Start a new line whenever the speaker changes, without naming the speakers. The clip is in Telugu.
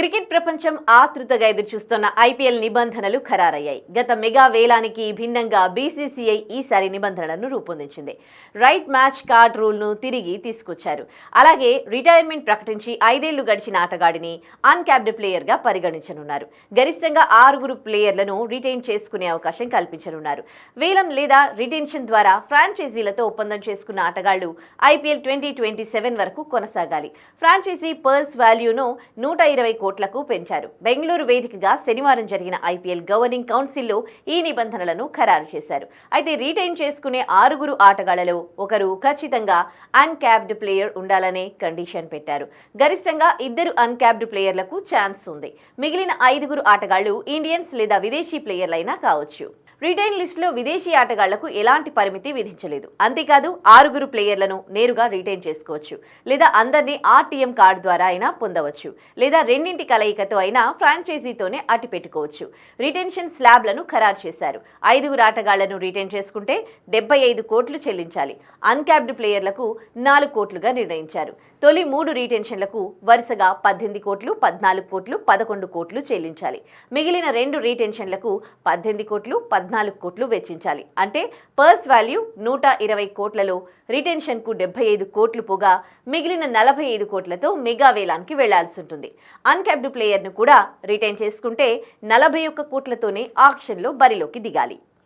క్రికెట్ ప్రపంచం ఆతృతగా ఎదురుచూస్తున్న ఐపీఎల్ నిబంధనలు ఖరారయ్యాయి. గత మెగా వేలానికి భిన్నంగా బీసీసీఐ ఈసారి నిబంధనలను రూపొందించింది. రైట్ మ్యాచ్ కార్డ్ రూల్ను తిరిగి తీసుకొచ్చారు. అలాగే రిటైర్మెంట్ ప్రకటించి ఐదేళ్ళు గడిచిన ఆటగాడిని అన్క్యాప్డ్ ప్లేయర్గా పరిగణించనున్నారు. గరిష్టంగా ఆరుగురు ప్లేయర్లను రిటైన్ చేసుకునే అవకాశం కల్పించనున్నారు. వేలం లేదా రిటెన్షన్ ద్వారా ఫ్రాంచైజీలతో ఒప్పందం చేసుకున్న ఆటగాళ్ళు ఐపీఎల్ ట్వంటీ ట్వంటీ సెవెన్ వరకు కొనసాగాలి. ఫ్రాంచైజీ పర్స్ వాల్యూను నూట ఇరవై కోట్లకు పెంచారు. బెంగళూరు వేదికగా శనివారం జరిగిన ఐపీఎల్ గవర్నింగ్ కౌన్సిల్లో ఈ నిబంధనలను ఖరారు చేశారు. అయితే రీటైన్ చేసుకునే ఆరుగురు ఆటగాళ్ళలో ఒకరు ఖచ్చితంగా అన్క్యాప్డ్ ప్లేయర్ ఉండాలనే కండిషన్ పెట్టారు. గరిష్టంగా ఇద్దరు అన్క్యాప్డ్ ప్లేయర్లకు ఛాన్స్ ఉంది. మిగిలిన ఐదుగురు ఆటగాళ్ళు ఇండియన్స్ లేదా విదేశీ ప్లేయర్లైనా కావచ్చు. రిటైన్ లిస్టులో విదేశీ ఆటగాళ్ళకు ఎలాంటి పరిమితి విధించలేదు. అంతేకాదు ఆరుగురు ప్లేయర్లను నేరుగా రిటైన్ చేసుకోవచ్చు. లేదా అందరినీ ఆర్టీఎం కార్డు ద్వారా అయినా పొందవచ్చు. లేదా రెండింటి కలయికతో అయినా ఫ్రాంచైజీతోనే అట్టి పెట్టుకోవచ్చు రిటెన్షన్ స్లాబ్లను ఖరారు చేశారు. ఐదుగురు ఆటగాళ్ళను రిటైన్ చేసుకుంటే డెబ్బై ఐదు కోట్లు చెల్లించాలి. అన్క్యాప్డ్ ప్లేయర్లకు నాలుగు కోట్లుగా నిర్ణయించారు. తొలి మూడు రీటెన్షన్లకు వరుసగా పద్దెనిమిది కోట్లు పద్నాలుగు కోట్లు పదకొండు కోట్లు చెల్లించాలి. మిగిలిన రెండు రీటెన్షన్లకు పద్దెనిమిది కోట్లు పద్నాలుగు కోట్లు వెచ్చించాలి. అంటే పర్స్ వాల్యూ నూట ఇరవై కోట్లలో రిటెన్షన్కు డెబ్బై ఐదు కోట్లు పోగా మిగిలిన నలభై ఐదు కోట్లతో మెగా వేలానికి వెళ్ళాల్సి ఉంటుంది. అన్క్యాప్డ్ ప్లేయర్ను కూడా రిటైన్ చేసుకుంటే నలభై ఒక్క కోట్లతోనే ఆక్షన్లో బరిలోకి దిగాలి.